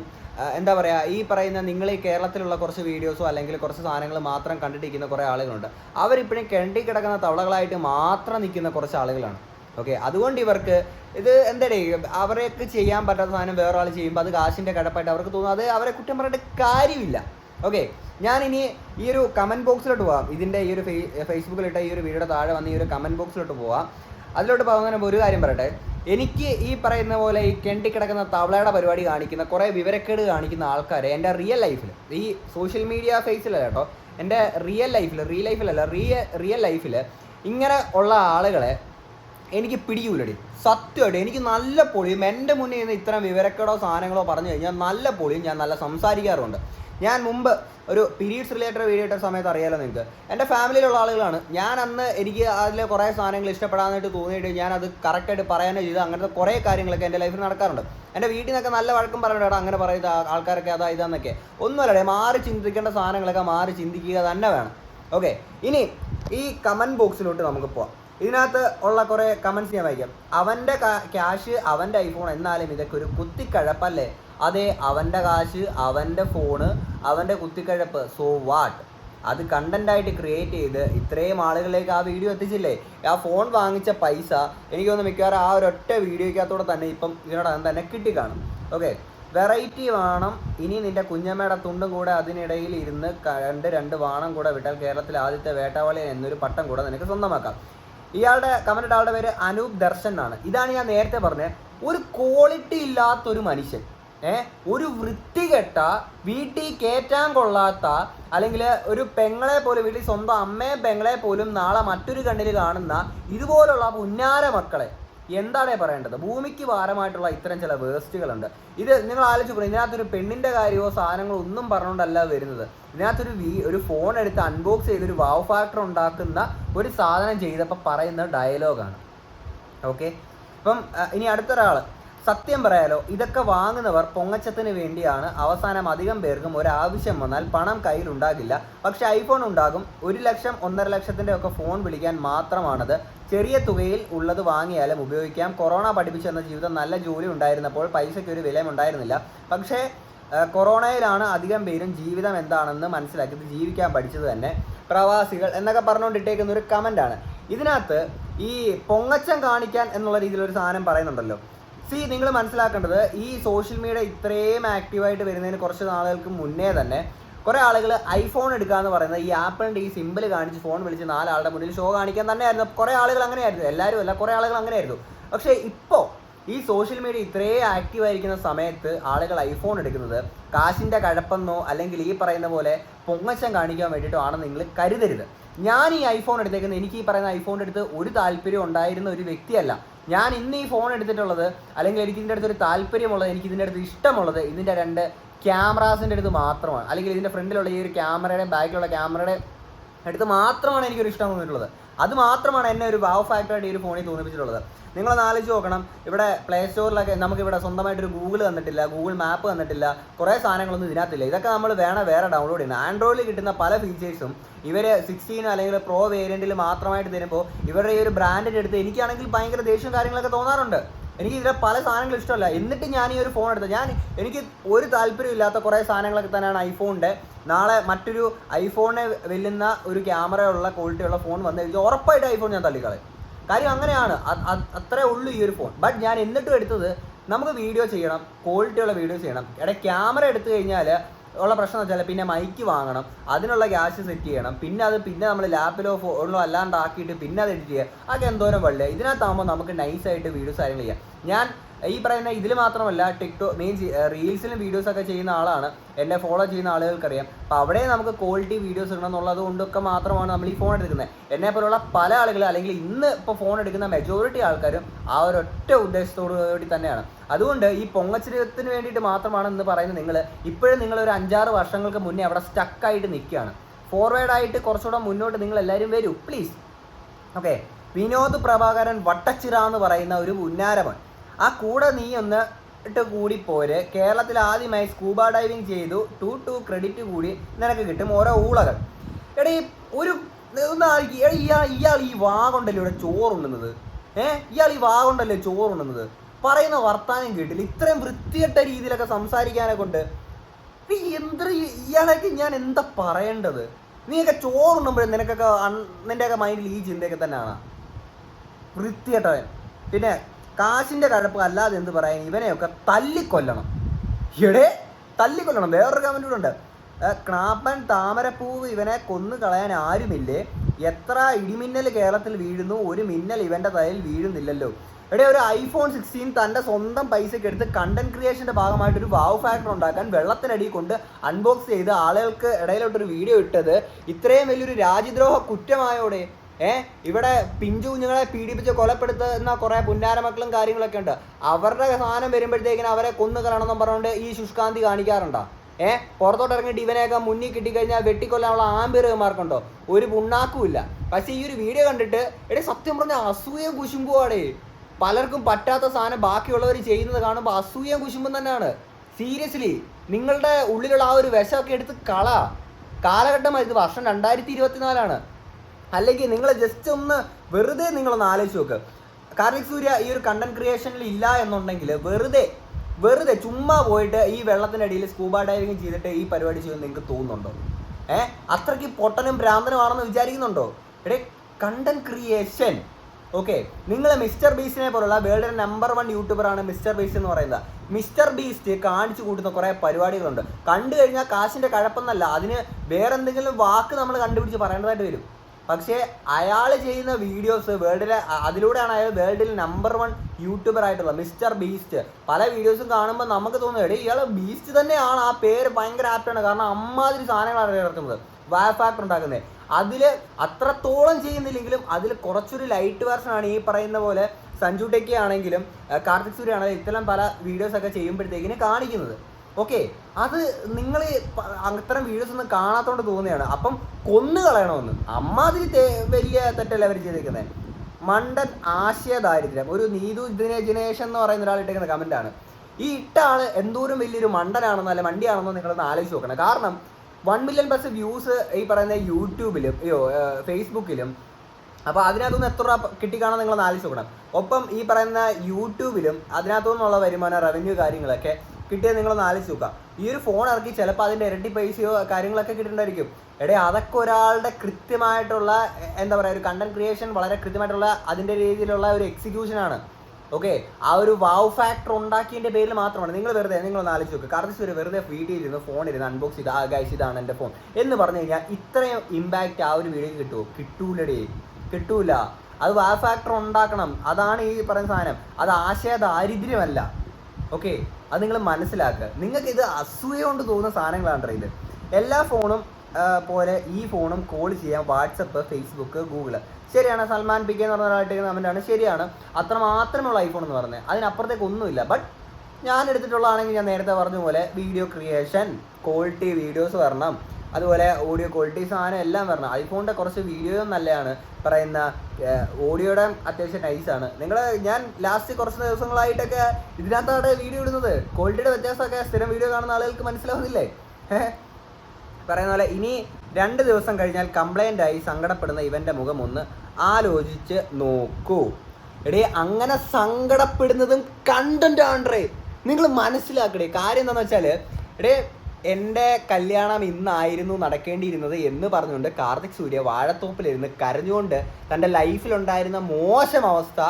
എന്താ പറയുക ഈ പറയുന്ന നിങ്ങൾ ഈ കേരളത്തിലുള്ള കുറച്ച് വീഡിയോസോ അല്ലെങ്കിൽ കുറച്ച് സാധനങ്ങൾ മാത്രം കണ്ടിട്ടിരിക്കുന്ന കുറേ ആളുകളുണ്ട്. അവരിപ്പോഴും കിണറ്റി കിടക്കുന്ന തവളകളായിട്ട് മാത്രം നിൽക്കുന്ന കുറച്ച് ആളുകളാണ്. ഓക്കെ അതുകൊണ്ട് ഇവർക്ക് ഇത് എന്താടേ? അവർക്ക് ചെയ്യാൻ പറ്റാത്ത സാധനം വേറെ ആൾ ചെയ്യുമ്പോൾ അത് കാശിന്റെ കടപ്പായിട്ട് അവർക്ക് തോന്നും. അത് അവരെ കുറ്റം പറഞ്ഞിട്ട് കാര്യമില്ല. ഓക്കെ ഇനി ഈ ഒരു കമന്റ് ബോക്സിലോട്ട് പോവാം. ഇതിന്റെ ഈ ഒരു ഫേസ്ബുക്കിലിട്ട ഈ ഒരു വീഡിയോയുടെ താഴെ വന്ന് ഈ ഒരു കമന്റ് ബോക്സിലോട്ട് പോവാം. അതിലോട്ട് പോകുന്നതിന് ഒരു കാര്യം പറയട്ടെ. എനിക്ക് ഈ പറയുന്ന പോലെ ഈ കെണ്ടി കിടക്കുന്ന തവളയുടെ പരിപാടി കാണിക്കുന്ന കുറേ വിവരക്കേട് കാണിക്കുന്ന ആൾക്കാരെ എന്റെ റിയൽ ലൈഫിൽ ഈ സോഷ്യൽ മീഡിയ ഫേസിലല്ല കേട്ടോ എന്റെ റിയൽ ലൈഫിൽ റിയൽ ലൈഫിലല്ല റിയ റിയൽ ലൈഫിൽ ഇങ്ങനെ ഉള്ള ആളുകളെ എനിക്ക് പിടിക്കൂലടി. സത്യമായിട്ട് എനിക്ക് നല്ല പൊളിയും എന്റെ മുന്നിൽ നിന്ന് ഇത്തരം വിവരക്കേടോ സാധനങ്ങളോ പറഞ്ഞു കഴിഞ്ഞാൽ നല്ല പൊളിയും ഞാൻ നല്ല സംസാരിക്കാറുണ്ട്. ഞാൻ മുമ്പ് ഒരു പീരീഡ്സ് റിലേറ്റഡ് വീഡിയോ ഇട്ട സമയത്ത് അറിയാലോ നിങ്ങൾക്ക് എന്റെ ഫാമിലിയിലുള്ള ആളുകളാണ്. ഞാൻ അന്ന് എനിക്ക് അതിലെ കുറേ സാധനങ്ങൾ ഇഷ്ടപ്പെടാനായിട്ട് തോന്നിയിട്ട് ഞാൻ അത് കറക്റ്റായിട്ട് പറയാനോ ചെയ്ത് അങ്ങനത്തെ കുറേ കാര്യങ്ങളൊക്കെ എന്റെ ലൈഫിൽ നടക്കാറുണ്ട്. എന്റെ വീട്ടിൽ നിന്നൊക്കെ നല്ല വഴക്കം പറയുന്നുണ്ട് അങ്ങനെ പറയുന്ന ആൾക്കാരൊക്കെ അതാ ഇതാന്നൊക്കെ. ഒന്നുമല്ലേ മാറി ചിന്തിക്കേണ്ട സാധനങ്ങളൊക്കെ മാറി ചിന്തിക്കുക തന്നെ വേണം. ഓക്കെ ഇനി ഈ കമന്റ് ബോക്സിലോട്ട് നമുക്ക് പോവാം. ഇതിനകത്ത് ഉള്ള കുറേ കമൻസ് ഞാൻ വായിക്കാം. അവന്റെ ക്യാഷ് അവന്റെ ഐഫോൺ എന്നാലും ഇതൊക്കെ ഒരു കുത്തിക്കഴപ്പല്ലേ? അതെ അവന്റെ കാശ് അവന്റെ ഫോണ് അവന്റെ കുത്തിക്കഴപ്പ്. സോ വാട്ട് അത് കണ്ടന്റ് ആയിട്ട് ക്രിയേറ്റ് ചെയ്ത് ഇത്രയും ആളുകളിലേക്ക് ആ വീഡിയോ എത്തിച്ചില്ലേ? ആ ഫോൺ വാങ്ങിച്ച പൈസ എനിക്ക് തോന്നുന്നു മിക്കവാറും ആ ഒരൊറ്റ വീഡിയോയ്ക്കകത്തൂടെ തന്നെ ഇപ്പം ഇതിനോടകം തന്നെ കിട്ടിക്കാണും. ഓക്കെ വെറൈറ്റി വേണം. ഇനി നിന്റെ കുഞ്ഞമ്മയുടെ തുണ്ടും കൂടെ അതിനിടയിൽ ഇരുന്ന് രണ്ട് രണ്ട് വാണം കൂടെ വിട്ടാൽ കേരളത്തിൽ ആദ്യത്തെ വേട്ടവാളി എന്നൊരു പട്ടം കൂടെ നിനക്ക് സ്വന്തമാക്കാം. ഇയാളുടെ കമന്റ് ആളുടെ പേര് അനൂപ് ദർശൻ എന്നാണ്. ഇതാണ് ഞാൻ നേരത്തെ പറഞ്ഞത് ഒരു ക്വാളിറ്റി ഇല്ലാത്തൊരു മനുഷ്യൻ ഏ ഒരു വൃത്തികെട്ട വീട്ടിൽ കയറ്റാൻ കൊള്ളാത്ത അല്ലെങ്കിൽ ഒരു പെങ്ങളെ പോലും വീട്ടിൽ സ്വന്തം അമ്മയെ പെങ്ങളെ പോലും നാളെ മറ്റൊരു കണ്ണിൽ കാണുന്ന ഇതുപോലുള്ള പുന്നാര മക്കളെ എന്താണ് പറയേണ്ടത്? ഭൂമിക്ക് ഭാരമായിട്ടുള്ള ഇത്തരം ചില വേസ്റ്റുകളുണ്ട്. ഇത് നിങ്ങൾ ആലോചിച്ച് പറയും ഇതിനകത്തൊരു പെണ്ണിന്റെ കാര്യമോ സാധനങ്ങളോ ഒന്നും പറഞ്ഞുകൊണ്ടല്ല വരുന്നത്. ഇതിനകത്തൊരു വീ ഒരു ഫോൺ എടുത്ത് അൺബോക്സ് ചെയ്ത് ഒരു വാവ് ഫാക്ടർ ഉണ്ടാക്കുന്ന ഒരു സാധനം ചെയ്തപ്പോൾ പറയുന്ന ഡയലോഗാണ് ഓക്കെ അപ്പം ഇനി അടുത്തൊരാൾ. സത്യം പറയാലോ ഇതൊക്കെ വാങ്ങുന്നവർ പൊങ്ങച്ചത്തിന് വേണ്ടിയാണ്. അവസാനം അധികം പേർക്കും ഒരാവശ്യം വന്നാൽ പണം കയ്യിലുണ്ടാകില്ല. പക്ഷെ ഐഫോൺ ഉണ്ടാകും. ഒരു ലക്ഷം ഒന്നര ലക്ഷത്തിന്റെ ഒക്കെ ഫോൺ വിളിക്കാൻ മാത്രമാണത്. ചെറിയ തുകയിൽ ഉള്ളത് വാങ്ങിയാലും ഉപയോഗിക്കാം. കൊറോണ പഠിപ്പിച്ചെന്ന ജീവിതം നല്ല ജോലി ഉണ്ടായിരുന്നപ്പോൾ പൈസയ്ക്ക് ഒരു വില ഉണ്ടായിരുന്നില്ല. പക്ഷേ കൊറോണയിലാണ് അധികം പേരും ജീവിതം എന്താണെന്ന് മനസ്സിലാക്കിയത്. ജീവിക്കാൻ പഠിച്ചത് തന്നെ പ്രവാസികൾ എന്നൊക്കെ പറഞ്ഞുകൊണ്ടിട്ടേക്കുന്ന ഒരു കമന്റാണ് ഇതിനകത്ത് ഈ പൊങ്ങച്ചം കാണിക്കാൻ എന്നുള്ള രീതിയിൽ ഒരു സാധനം പറയുന്നുണ്ടല്ലോ. സി നിങ്ങൾ മനസ്സിലാക്കേണ്ടത് ഈ സോഷ്യൽ മീഡിയ ഇത്രയും ആക്റ്റീവായിട്ട് വരുന്നതിന് കുറച്ച് നാളുകൾക്ക് മുന്നേ തന്നെ കുറേ ആളുകൾ ഐഫോൺ എടുക്കുക എന്ന് പറയുന്നത് ഈ ആപ്പിളിന്റെ ഈ സിമ്പിൾ കാണിച്ച് ഫോൺ വിളിച്ച് നാലാളുടെ മുന്നിൽ ഷോ കാണിക്കാൻ തന്നെയായിരുന്നു. കുറേ ആളുകൾ അങ്ങനെയായിരുന്നു. എല്ലാവരും അല്ല കുറേ ആളുകൾ അങ്ങനെയായിരുന്നു. പക്ഷേ ഇപ്പോൾ ഈ സോഷ്യൽ മീഡിയ ഇത്രയും ആക്റ്റീവ് ആയിരിക്കുന്ന സമയത്ത് ആളുകൾ ഐഫോൺ എടുക്കുന്നത് കാശിന്റെ കഴപ്പെന്നോ അല്ലെങ്കിൽ ഈ പറയുന്ന പോലെ പൊങ്ങച്ചം കാണിക്കാൻ വേണ്ടിയിട്ടോ ആണ് നിങ്ങൾ കരുതരുത്. ഞാൻ ഈ ഐഫോൺ എടുത്തേക്കുന്നത് എനിക്ക് ഈ പറയുന്ന ഐഫോൺ എടുത്ത് ഒരു താല്പര്യം ഉണ്ടായിരുന്ന ഒരു വ്യക്തിയല്ല. ഞാൻ ഇന്ന് ഈ ഫോൺ എടുത്തിട്ടുള്ളത് അല്ലെങ്കിൽ എനിക്ക് ഇതിന്റെ അടുത്തൊരു താല്പര്യമുള്ളത് എനിക്ക് ഇതിന്റെ അടുത്ത് ഇഷ്ടമുള്ളത് ഇതിന്റെ രണ്ട് ക്യാമറാസിന്റെ അടുത്ത് മാത്രമാണ്. അല്ലെങ്കിൽ ഇതിന്റെ ഫ്രണ്ടിലുള്ള ഈ ഒരു ക്യാമറയുടെ ബാക്കിലുള്ള ക്യാമറയുടെ അടുത്ത് മാത്രമാണ് എനിക്കൊരു ഇഷ്ടം തോന്നിയിട്ടുള്ളത് അത് മാത്രമാണ് എന്നെ ഒരു വാവ് ഫാക്ടറായിട്ട് ഈ ഒരു ഫോണിൽ തോന്നിപ്പിച്ചിട്ടുള്ളത്. നിങ്ങളൊന്ന് ആലോചിച്ച് നോക്കണം. ഇവിടെ പ്ലേ സ്റ്റോറിലൊക്കെ നമുക്ക് ഇവിടെ സ്വന്തമായിട്ടൊരു ഗൂഗിൾ തന്നിട്ടില്ല ഗൂഗിൾ മാപ്പ് തന്നിട്ടില്ല കുറേ സാധനങ്ങളൊന്നും ഇതിനകത്തില്ല. ഇതൊക്കെ നമ്മൾ വേണം വേറെ ഡൗൺലോഡ് ചെയ്യണം. ആൻഡ്രോയിഡിൽ കിട്ടുന്ന പല ഫീച്ചേഴ്സും ഇവർ സിക്സ്റ്റീൻ അല്ലെങ്കിൽ പ്രോ വേരിയന്റിൽ മാത്രമായിട്ട് തരുമ്പോൾ ഇവരുടെ ഈ ഒരു ബ്രാൻഡിന്റെ അടുത്ത് എനിക്കാണെങ്കിൽ ഭയങ്കര ദേഷ്യവും കാര്യങ്ങളൊക്കെ തോന്നാറുണ്ട്. എനിക്ക് ഇതിലെ പല സാധനങ്ങൾ ഇഷ്ടമല്ല. എന്നിട്ട് ഞാൻ ഈ ഒരു ഫോൺ എടുത്തത്. ഞാൻ എനിക്ക് ഒരു താല്പര്യം ഇല്ലാത്ത കുറേ സാധനങ്ങളൊക്കെ തന്നെയാണ് ഐഫോണിന്റെ നാളെ മറ്റൊരു ഐഫോണിനെ വെല്ലുന്ന ഒരു ക്യാമറയുള്ള ക്വാളിറ്റിയുള്ള ഫോൺ വന്നു കഴിഞ്ഞാൽ ഉറപ്പായിട്ട് ഐഫോൺ ഞാൻ തള്ളിക്കളയും. കാര്യം അങ്ങനെയാണ്. അത്രേ ഉള്ളൂ ഈ ഒരു ഫോൺ ബട്ട് ഞാൻ എന്നിട്ടും എടുത്തത് നമുക്ക് വീഡിയോ ചെയ്യണം ക്വാളിറ്റിയുള്ള വീഡിയോ ചെയ്യണം. ഇടയിൽ ക്യാമറ എടുത്തു കഴിഞ്ഞാൽ ഉള്ള പ്രശ്നം വെച്ചാൽ പിന്നെ മൈക്ക് വാങ്ങണം. അതിനുള്ള ക്യാഷ് സെറ്റ് ചെയ്യണം. പിന്നെ അത് പിന്നെ നമ്മൾ ലാപ്പിലോ ഫോണിലോ അല്ലാണ്ട് ആക്കിയിട്ട് പിന്നെ അത് എഡിറ്റ് ചെയ്യുക അതൊക്കെ എന്തോരം വെള്ളിയാണ് ഇതിനകത്താകുമ്പോൾ നമുക്ക് നൈസായിട്ട് വീഡിയോസ് കാര്യങ്ങൾ ചെയ്യാം. ഞാൻ ഈ പറയുന്ന ഇതിൽ മാത്രമല്ല ടിക്ടോ മെയിൻ റീൽസിലും വീഡിയോസ് ഒക്കെ ചെയ്യുന്ന ആളാണ്. എന്നെ ഫോളോ ചെയ്യുന്ന ആളുകൾക്കറിയാം. അപ്പോൾ അവിടെ നമുക്ക് ക്വാളിറ്റി വീഡിയോസ് ഇടണം എന്നുള്ളത് കൊണ്ടൊക്കെ മാത്രമാണ് നമ്മൾ ഈ ഫോൺ എടുക്കുന്നത്. എന്നെ പോലുള്ള പല ആളുകൾ അല്ലെങ്കിൽ ഇന്ന് ഇപ്പോൾ ഫോൺ എടുക്കുന്ന മെജോറിറ്റി ആൾക്കാരും ആ ഒരൊറ്റ ഉദ്ദേശത്തോടു കൂടി തന്നെയാണ്. അതുകൊണ്ട് ഈ പൊങ്ങച്ചരത്തിന് വേണ്ടിയിട്ട് മാത്രമാണ് എന്ന് പറയുന്നത് നിങ്ങൾ ഇപ്പോഴും നിങ്ങൾ ഒരു അഞ്ചാറ് വർഷങ്ങൾക്ക് മുന്നേ അവിടെ സ്റ്റക്കായിട്ട് നിൽക്കുകയാണ്. ഫോർവേഡ് ആയിട്ട് കുറച്ചുകൂടെ മുന്നോട്ട് നിങ്ങൾ എല്ലാവരും വരൂ പ്ലീസ് ഓക്കെ വിനോദ് പ്രഭാകരൻ വട്ടച്ചിറ എന്ന് പറയുന്ന ഒരു ഉന്നാരമൻ ആ കൂടെ നീ ഒന്ന് ഇട്ട് കൂടി പോര്. കേരളത്തിൽ ആദ്യമായി സ്കൂബ ഡൈവിംഗ് ചെയ്തു. ടു ടു ക്രെഡിറ്റ് കൂടി നിനക്ക് കിട്ടും ഓരോ ഊളകൾ. എടീ ഒരു ഇയാൾ ഇയാൾ ഈ വാ കൊണ്ടല്ലേ ഇവിടെ ചോറുണ്ടുന്നത് ഏ? ഇയാൾ ഈ വാ കൊണ്ടല്ലേ ചോറുണ്ടുന്നത് പറയുന്ന വർത്താനം കേട്ടില്ല. ഇത്രയും വൃത്തികെട്ട രീതിയിലൊക്കെ സംസാരിക്കാനെ കൊണ്ട്. എന്ത് ഇയാളൊക്കെ ഞാൻ എന്താ പറയേണ്ടത്? നീയൊക്കെ ചോറുണ്ടുമ്പോഴും നിനക്കൊക്കെ നിന്റെയൊക്കെ മൈൻഡിൽ ഈ ചിന്തയൊക്കെ തന്നെയാണ്. വൃത്തികെട്ടവൻ. പിന്നെ കാശിന്റെ കഴപ്പ് അല്ലാതെ എന്ത് പറയാൻ? ഇവനെയൊക്കെ തല്ലിക്കൊല്ലണം. എടേ തല്ലിക്കൊല്ലണം. വേറൊരു കമന്റ് കൂടെ ഉണ്ട്. ക്രാപ്പൻ താമരപ്പൂവ് ഇവനെ കൊന്നു കളയാൻ ആരുമില്ലേ? എത്ര ഇടിമിന്നൽ കേരളത്തിൽ വീഴുന്നു? ഒരു മിന്നൽ ഇവന്റെ തലയിൽ വീഴുന്നില്ലല്ലോ. എടേ ഒരു ഐഫോൺ സിക്സ്റ്റീൻ തന്റെ സ്വന്തം പൈസയ്ക്ക് എടുത്ത് കണ്ടന്റ് ക്രിയേഷന്റെ ഭാഗമായിട്ട് ഒരു വാവ് ഫാക്ടർ ഉണ്ടാക്കാൻ വെള്ളത്തിനടി കൊണ്ട് അൺബോക്സ് ചെയ്ത് ആളുകൾക്ക് ഇടയിലോട്ടൊരു വീഡിയോ ഇട്ടത് ഇത്രയും വലിയൊരു രാജ്യദ്രോഹ കുറ്റമായോടെ? ഏ ഇവിടെ പിഞ്ചു കുഞ്ഞുങ്ങളെ പീഡിപ്പിച്ച് കൊലപ്പെടുത്തുന്ന കുറെ പുന്നാര മക്കളും കാര്യങ്ങളൊക്കെ ഉണ്ട്. അവരുടെ സാധനം വരുമ്പോഴത്തേക്കിന് അവരെ കൊന്നു കളയണമെന്നും പറഞ്ഞുകൊണ്ട് ഈ ശുഷ്കാന്തി കാണിക്കാറുണ്ടോ? ഏഹ് പുറത്തോട്ട് ഇറങ്ങിയിട്ട് ഇവനെയൊക്കെ മുന്നിൽ കിട്ടിക്കഴിഞ്ഞാൽ വെട്ടിക്കൊല്ലാനുള്ള ആമ്പിയർമാർക്കുണ്ടോ ഒരു പുണ്ണാക്കും ഇല്ല. പക്ഷേ ഈ ഒരു വീഡിയോ കണ്ടിട്ട് എടേ സത്യം പറഞ്ഞാൽ അസൂയം കുശുമ്പുവാടേ പലർക്കും പറ്റാത്ത സാധനം ബാക്കിയുള്ളവർ ചെയ്യുന്നത് കാണുമ്പോൾ അസൂയം കുശുമ്പും തന്നെയാണ്. സീരിയസ്ലി നിങ്ങളുടെ ഉള്ളിലുള്ള ആ ഒരു വിഷമൊക്കെ എടുത്ത് കള. കാലഘട്ടം ഇത് വർഷം രണ്ടായിരത്തി ഇരുപത്തിനാലാണ്. അല്ലെങ്കിൽ നിങ്ങൾ ജസ്റ്റ് ഒന്ന് വെറുതെ നിങ്ങളൊന്ന് ആലോചിച്ച് നോക്ക്. കാർത്തിക് സൂര്യ ഈ ഒരു കണ്ടന്റ് ക്രിയേഷനിൽ ഇല്ല എന്നുണ്ടെങ്കിൽ വെറുതെ വെറുതെ ചുമ്മാ പോയിട്ട് ഈ വെള്ളത്തിന്റെ അടിയിൽ സ്കൂബ ഡൈവിങ് ചെയ്തിട്ട് ഈ പരിപാടി ചെയ്യുമെന്ന് നിങ്ങൾക്ക് തോന്നുന്നുണ്ടോ? ഏ? അത്രയ്ക്ക് പൊട്ടനും ഭ്രാന്തനുമാണെന്ന് വിചാരിക്കുന്നുണ്ടോ? എടേ കണ്ടന്റ് ക്രിയേഷൻ ഓക്കെ നിങ്ങൾ മിസ്റ്റർ ബീസ്റ്റിനെ പോലുള്ള വേൾഡിലെ നമ്പർ വൺ യൂട്യൂബറാണ് മിസ്റ്റർ ബീസ്റ്റ് എന്ന് പറയുന്നത്. മിസ്റ്റർ ബീസ്റ്റ് കാണിച്ചു കൂട്ടുന്ന കുറേ പരിപാടികളുണ്ട്. കണ്ടു കഴിഞ്ഞാൽ കാശിന്റെ കഴപ്പെന്നല്ല അതിന് വേറെ എന്തെങ്കിലും വാക്ക് നമ്മൾ കണ്ടുപിടിച്ച് പറയേണ്ടതായിട്ട് വരും. പക്ഷേ അയാൾ ചെയ്യുന്ന വീഡിയോസ് വേൾഡിലെ അതിലൂടെയാണ് അയാൾ വേൾഡിൽ നമ്പർ വൺ യൂട്യൂബർ ആയിട്ടുള്ള മിസ്റ്റർ ബീസ്റ്റ് പല വീഡിയോസും കാണുമ്പോൾ നമുക്ക് തോന്നുന്നു എടേ ഇയാൾ ബീസ്റ്റ് തന്നെയാണ്. ആ പേര് ഭയങ്കര ആപ്റ്റാണ് കാരണം അമ്മാതിരി സാധനങ്ങളാണ് ഇറക്കുന്നത്. വാ ഫാക്ടർ ഉണ്ടാക്കുന്നത് അതിൽ അത്രത്തോളം ചെയ്യുന്നില്ലെങ്കിലും അതിൽ കുറച്ചൊരു ലൈറ്റ് വേർഷൻ ആണ് ഈ പറയുന്ന പോലെ സഞ്ജു ടെക്കി ആണെങ്കിലും കാർത്തിക് സൂര്യ ആണെങ്കിലും ഇത്തരം പല വീഡിയോസ് ഒക്കെ ചെയ്യുമ്പോഴത്തേക്കിന് കാണിക്കുന്നത്. ഓക്കെ അത് നിങ്ങൾ അത്തരം വീഡിയോസ് ഒന്നും കാണാത്തോണ്ട് തോന്നിയാണ് അപ്പം കൊന്നു കളയണമെന്ന്. അമ്മാതിരി വലിയ തെറ്റല്ല അവർ ചെയ്തേക്കുന്നത് മണ്ടൻ ആശയ ദാരിദ്ര്യം. ഒരു നീതു ദിനേ- ദിനേശൻ എന്ന് പറയുന്ന ഒരാൾ ഇട്ടേക്കുന്ന കമന്റാണ് ഈ ഇട്ട ആൾ എന്തോരം വലിയൊരു മണ്ടനാണെന്നോ അല്ലെ മണ്ടിയാണെന്നോ നിങ്ങളൊന്ന് ആലോചിച്ച് നോക്കണം. കാരണം വൺ മില്യൺ പ്ലസ് വ്യൂസ് ഈ പറയുന്ന യൂട്യൂബിലും അയ്യോ ഫേസ്ബുക്കിലും അപ്പോൾ അതിനകത്തുനിന്ന് എത്ര രൂപ കിട്ടിക്കാണോ നിങ്ങളൊന്ന് ആലോചിച്ച് നോക്കണം. ഒപ്പം ഈ പറയുന്ന യൂട്യൂബിലും അതിനകത്തു നിന്നുള്ള വരുമാനം റവന്യൂ കാര്യങ്ങളൊക്കെ കിട്ടിയത് നിങ്ങൾ ആലോചിച്ച് നോക്കുക ഈ ഒരു ഫോൺ ഇറക്കി ചിലപ്പോൾ അതിന്റെ ഇരട്ടി പൈസയോ കാര്യങ്ങളൊക്കെ കിട്ടിയിട്ടുണ്ടായിരിക്കും. എടേ അതൊക്കെ ഒരാളുടെ കൃത്യമായിട്ടുള്ള എന്താ പറയുക ഒരു കണ്ടന്റ് ക്രിയേഷൻ വളരെ കൃത്യമായിട്ടുള്ള അതിന്റെ രീതിയിലുള്ള ഒരു എക്സിക്യൂഷനാണ് ഓക്കെ ആ ഒരു വാവ് ഫാക്ടർ ഉണ്ടാക്കിയതിന്റെ പേരിൽ മാത്രമാണ്. നിങ്ങൾ വെറുതെ നിങ്ങളൊന്ന് ആലോചിച്ച് നോക്കുക കാർത്തിക് ഒരു വെറുതെ വീട്ടിൽ ഇരുന്ന് ഫോൺ ഇരുന്ന് അൺബോക്സ് ചെയ്ത്. ആ ഗൈസ് ഇതാണ് എന്റെ ഫോൺ എന്ന് പറഞ്ഞു കഴിഞ്ഞാൽ ഇത്രയും ഇമ്പാക്റ്റ് ആ ഒരു വീഡിയോക്ക് കിട്ടുമോ കിട്ടൂലടേ. കിട്ടൂല. അത് വാവ് ഫാക്ടർ ഉണ്ടാക്കണം. അതാണ് ഈ പറയുന്ന സാധനം. അത് ആശയ ദാരിദ്ര്യമല്ല ഓക്കെ അത് നിങ്ങൾ മനസ്സിലാക്കുക. നിങ്ങൾക്ക് ഇത് അസൂയ കൊണ്ട് തോന്നുന്ന സാധനങ്ങളാണ് ഇത്. എല്ലാ ഫോണും പോലെ ഈ ഫോണും കോൾ ചെയ്യാം വാട്സപ്പ് ഫേസ്ബുക്ക് ഗൂഗിൾ. ശരിയാണ് സൽമാൻ പി കെ എന്ന് പറഞ്ഞ ഒരാളായിട്ട് കമന്റാണ് ശരിയാണ്. അത്ര മാത്രമുള്ള ഐഫോൺ എന്ന് പറഞ്ഞത്. അതിനപ്പുറത്തേക്ക് ഒന്നുമില്ല. ബട്ട് ഞാൻ എടുത്തിട്ടുള്ളതാണെങ്കിൽ ഞാൻ നേരത്തെ പറഞ്ഞ പോലെ വീഡിയോ ക്രിയേഷൻ ക്വാളിറ്റി വീഡിയോസ് വരണം. അതുപോലെ ഓഡിയോ ക്വാളിറ്റി സാധനം എല്ലാം വരണം. ഐഫോണിന്റെ കുറച്ച് വീഡിയോയും നല്ലതാണ്. പറയുന്ന ഓഡിയോയുടെ അത്യാവശ്യം നൈസാണ് നിങ്ങൾ ഞാൻ ലാസ്റ്റ് കുറച്ച് ദിവസങ്ങളായിട്ടൊക്കെ ഇതിനകത്താണ് വീഡിയോ ഇടുന്നത്. ക്വാളിറ്റിയുടെ വ്യത്യാസമൊക്കെ സ്ഥിരം വീഡിയോ കാണുന്ന ആളുകൾക്ക് മനസ്സിലാവുന്നില്ലേ? പറയുന്ന പോലെ ഇനി രണ്ട് ദിവസം കഴിഞ്ഞാൽ കംപ്ലൈന്റ് ആയി സങ്കടപ്പെടുന്ന ഇവന്റെ മുഖം ഒന്ന് ആലോചിച്ച് നോക്കൂ. എടേ അങ്ങനെ സങ്കടപ്പെടുന്നതും കണ്ടന്റ് ആണ്ട്രേ നിങ്ങൾ മനസ്സിലാക്കടേ. കാര്യം എന്താണെന്ന് വെച്ചാൽ എടേ എന്റെ കല്യാണം ഇന്നായിരുന്നു നടക്കേണ്ടിയിരുന്നത് എന്ന് പറഞ്ഞുകൊണ്ട് കാർത്തിക് സൂര്യ വാഴത്തോപ്പിലിരുന്ന് കരഞ്ഞുകൊണ്ട് തന്റെ ലൈഫിലുണ്ടായിരുന്ന മോശം അവസ്ഥ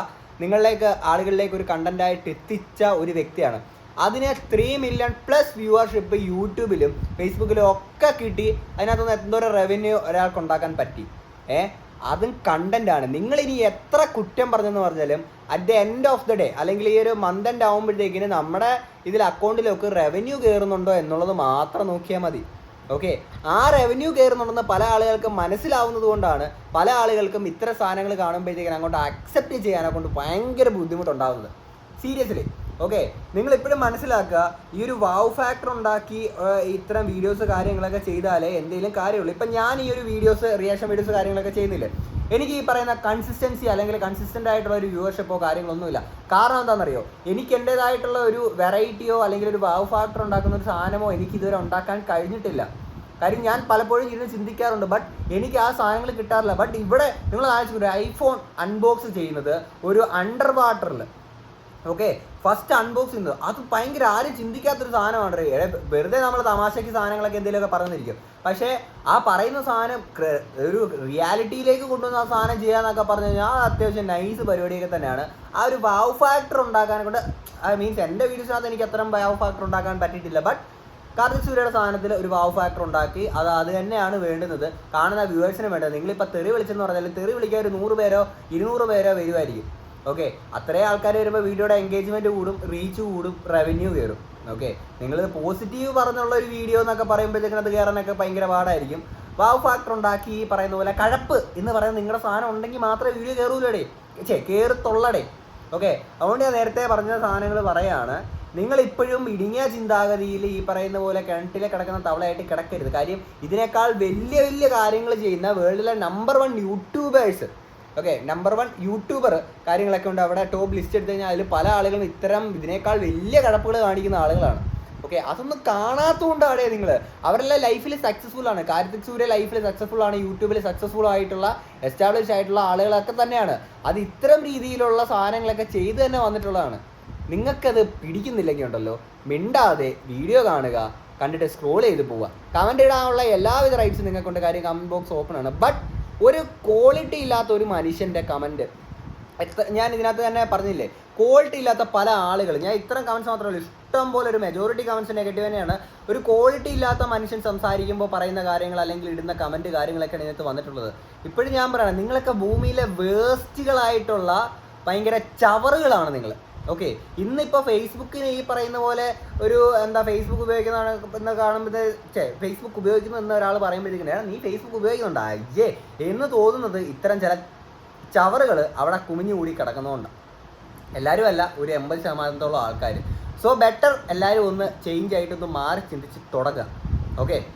നിങ്ങളിലേക്ക് ആളുകളിലേക്ക് ഒരു കണ്ടന്റായിട്ട് എത്തിച്ച ഒരു വ്യക്തിയാണ്. അതിന് ത്രീ മില്യൺ പ്ലസ് വ്യൂവർഷിപ്പ് യൂട്യൂബിലും ഫേസ്ബുക്കിലും ഒക്കെ കിട്ടി. അതിനകത്തുനിന്ന് എന്തോരം റവന്യൂ ഒരാൾക്ക് ഉണ്ടാക്കാൻ പറ്റി? ഏ? അതും കണ്ടന്റ് ആണ്. നിങ്ങൾ ഇനി എത്ര കുറ്റം പറഞ്ഞെന്ന് പറഞ്ഞാലും at the end of the day അല്ലെങ്കിൽ ഈ ഒരു മന്ത് എൻഡ് ആകുമ്പോഴത്തേക്കിന് നമ്മുടെ ഇതിൽ അക്കൗണ്ടിലൊക്കെ റവന്യൂ കയറുന്നുണ്ടോ എന്നുള്ളത് മാത്രം നോക്കിയാൽ മതി. ഓക്കെ ആ റവന്യൂ കയറുന്നുണ്ടെന്ന് പല ആളുകൾക്കും മനസ്സിലാവുന്നത് കൊണ്ടാണ് പല ആളുകൾക്കും ഇത്ര സാധനങ്ങൾ കാണുമ്പോഴത്തേക്കിനും അങ്ങോട്ട് അക്സെപ്റ്റ് ചെയ്യാനെ കൊണ്ട് ഭയങ്കര ബുദ്ധിമുട്ടുണ്ടാകുന്നത് സീരിയസ്ലി ഓക്കെ നിങ്ങൾ ഇപ്പോഴും മനസ്സിലാക്കുക ഈ ഒരു വാവ് ഫാക്ടർ ഉണ്ടാക്കി ഇത്തരം വീഡിയോസ് കാര്യങ്ങളൊക്കെ ചെയ്താലേ എന്തെങ്കിലും കാര്യമുള്ളൂ. ഇപ്പം ഞാൻ ഈ ഒരു വീഡിയോസ് റിയാക്ഷൻ വീഡിയോസ് കാര്യങ്ങളൊക്കെ ചെയ്യുന്നില്ലേ? എനിക്ക് ഈ പറയുന്ന കൺസിസ്റ്റൻസി അല്ലെങ്കിൽ കൺസിസ്റ്റന്റ് ആയിട്ടുള്ള ഒരു വ്യൂവർഷിപ്പോ കാര്യങ്ങളൊന്നുമില്ല. കാരണം എന്താണെന്നറിയോ? എനിക്ക് എന്റെതായിട്ടുള്ള ഒരു വെറൈറ്റിയോ അല്ലെങ്കിൽ ഒരു വാവ് ഫാക്ടർ ഉണ്ടാക്കുന്ന ഒരു സാധനമോ എനിക്ക് ഇതുവരെ ഉണ്ടാക്കാൻ കഴിഞ്ഞിട്ടില്ല. കാര്യം ഞാൻ പലപ്പോഴും ഇരുന്ന് ചിന്തിക്കാറുണ്ട്. ബട്ട് എനിക്ക് ആ സാധനങ്ങൾ കിട്ടാറില്ല. ബട്ട് ഇവിടെ നിങ്ങൾ ആലോചിച്ചു ഐഫോൺ അൺബോക്സ് ചെയ്യുന്നത് ഒരു അണ്ടർ വാട്ടറിൽ ഓക്കെ ഫസ്റ്റ് അൺബോക്സ് ചെയ്യുന്നത് അത് ഭയങ്കര ആരും ചിന്തിക്കാത്തൊരു സാധനമാണ്. വെറുതെ നമ്മൾ തമാശയ്ക്ക് സാധനങ്ങളൊക്കെ എന്തെങ്കിലുമൊക്കെ പറഞ്ഞിരിക്കും. പക്ഷേ ആ പറയുന്ന സാധനം ഒരു റിയാലിറ്റിയിലേക്ക് കൊണ്ടുവന്ന ആ സാധനം ചെയ്യാന്നൊക്കെ പറഞ്ഞു കഴിഞ്ഞാൽ ആ അത്യാവശ്യം നൈസ് പരിപാടിയൊക്കെ തന്നെയാണ്. ആ ഒരു വാവ് ഫാക്ടർ ഉണ്ടാക്കാൻ കൊണ്ട് ഐ മീൻസ് എന്റെ വീഡിയോസിനകത്ത് എനിക്ക് അത്രയും വാവ് ഫാക്ടർ ഉണ്ടാക്കാൻ പറ്റിയിട്ടില്ല. ബട്ട് കാർത്തിക് സൂര്യയുടെ സാധനത്തിൽ ഒരു വാവ് ഫാക്ടർ ഉണ്ടാക്കി. അത് അത് തന്നെയാണ് വേണ്ടുന്നത്. കാണുന്ന വ്യൂവേഴ്സിന് വേണ്ടത്. നിങ്ങളിപ്പോൾ തെറി വിളിച്ചെന്ന് പറഞ്ഞാൽ തെറി വിളിക്കാൻ ഒരു നൂറ് പേരോ ഇരുന്നൂറ് പേരോ വരുമായിരിക്കും ഓക്കെ അത്രയും ആൾക്കാർ വരുമ്പോൾ വീഡിയോയുടെ എൻഗേജ്മെന്റ് കൂടും റീച്ച് കൂടും റവന്യൂ കയറും. ഓക്കെ നിങ്ങൾ പോസിറ്റീവ് പറഞ്ഞുള്ള ഒരു വീഡിയോ എന്നൊക്കെ പറയുമ്പോഴത്തേക്കും അത് കയറാനൊക്കെ ഭയങ്കര പാടായിരിക്കും. വാവ് ഫാക്ടർ ഉണ്ടാക്കി ഈ പറയുന്ന പോലെ കഴപ്പ് എന്ന് പറയുന്ന നിങ്ങളുടെ സാധനം ഉണ്ടെങ്കിൽ മാത്രമേ വീഡിയോ കയറൂലടേ. ചേ കയറത്തുള്ളടേ. ഓക്കെ അതുകൊണ്ട് ഞാൻ നേരത്തെ പറഞ്ഞ സാധനങ്ങൾ പറയാണ്. നിങ്ങൾ ഇപ്പോഴും ഇടുങ്ങിയ ചിന്താഗതിയിൽ ഈ പറയുന്ന പോലെ കിണറ്റിലെ കിടക്കുന്ന തവളയായിട്ട് കിടക്കരുത്. കാര്യം ഇതിനേക്കാൾ വലിയ വലിയ കാര്യങ്ങൾ ചെയ്യുന്ന വേൾഡിലെ number one YouTubers okay number one YouTuber കാര്യങ്ങളൊക്കെ ഉണ്ട്. അവിടെ ടോപ്പ് ലിസ്റ്റ് എടുത്തു കഴിഞ്ഞാൽ അതിൽ പല ആളുകളും ഇത്തരം ഇതിനേക്കാൾ വലിയ കടപ്പുകൾ കാണിക്കുന്ന ആളുകളാണ്. ഓക്കെ അതൊന്നും കാണാത്തതുകൊണ്ടാണ് നിങ്ങൾ അവരെല്ലാം ലൈഫിൽ സക്സസ്ഫുൾ ആണ്. കാർത്തിക് സൂര്യ ലൈഫിൽ സക്സസ്ഫുൾ ആണ്. യൂട്യൂബിൽ സക്സസ്ഫുൾ ആയിട്ടുള്ള എസ്റ്റാബ്ലിഷ് ആയിട്ടുള്ള ആളുകളൊക്കെ തന്നെയാണ്. അത് ഇത്തരം രീതിയിലുള്ള സാധനങ്ങളൊക്കെ ചെയ്തു തന്നെ വന്നിട്ടുള്ളതാണ്. നിങ്ങൾക്കത് പിടിക്കുന്നില്ലെങ്കിൽ ഉണ്ടല്ലോ മിണ്ടാതെ വീഡിയോ കാണുക കണ്ടിട്ട് സ്ക്രോൾ ചെയ്ത് പോവുക. കമന്റ് ഇടാനുള്ള എല്ലാവിധ റൈറ്റ്സും നിങ്ങൾക്കുണ്ട്. കാര്യം കമന്റ് ബോക്സ് ഓപ്പൺ ആണ്. ബട്ട് ഒരു ക്വാളിറ്റി ഇല്ലാത്ത ഒരു മനുഷ്യന്റെ കമന്റ് ഞാൻ ഇതിനകത്ത് തന്നെ പറഞ്ഞില്ലേ ക്വാളിറ്റി ഇല്ലാത്ത പല ആളുകൾ ഞാൻ ഇത്തരം കമൻസ് മാത്രമല്ല ഇഷ്ടം പോലെ ഒരു മെജോറിറ്റി കമൻസ് നെഗറ്റീവ് തന്നെയാണ്. ഒരു ക്വാളിറ്റി ഇല്ലാത്ത മനുഷ്യൻ സംസാരിക്കുമ്പോൾ പറയുന്ന കാര്യങ്ങൾ അല്ലെങ്കിൽ ഇടുന്ന കമന്റ് കാര്യങ്ങളൊക്കെയാണ് ഇതിനകത്ത് വന്നിട്ടുള്ളത്. ഇപ്പോഴും ഞാൻ പറയണം നിങ്ങളൊക്കെ ഭൂമിയിലെ വേസ്റ്റുകളായിട്ടുള്ള ഭയങ്കര ചവറുകളാണ് നിങ്ങൾ ഓക്കെ ഇന്നിപ്പോൾ ഫേസ്ബുക്കിന് ഈ പറയുന്ന പോലെ ഒരു എന്താ ഫേസ്ബുക്ക് ഉപയോഗിക്കുന്നതാണ് എന്ന് കാണുമ്പോൾ ചേ ഫേസ്ബുക്ക് ഉപയോഗിക്കുന്നു എന്ന ഒരാൾ പറയുമ്പോഴത്തേക്കും നീ ഫേസ്ബുക്ക് ഉപയോഗിക്കുന്നുണ്ട്? അയ്യേ എന്ന് തോന്നുന്നത് ഇത്തരം ചില ചവറുകൾ അവിടെ കുമിഞ്ഞു കൂടി കിടക്കുന്നതുകൊണ്ടാണ് എല്ലാവരും അല്ല ഒരു എൺപത് ശതമാനത്തോളം ആൾക്കാർ സോ ബെറ്റർ എല്ലാവരും ഒന്ന് ചേഞ്ച് ആയിട്ടൊന്ന് മാറി ചിന്തിച്ച് തുടങ്ങുക. ഓക്കെ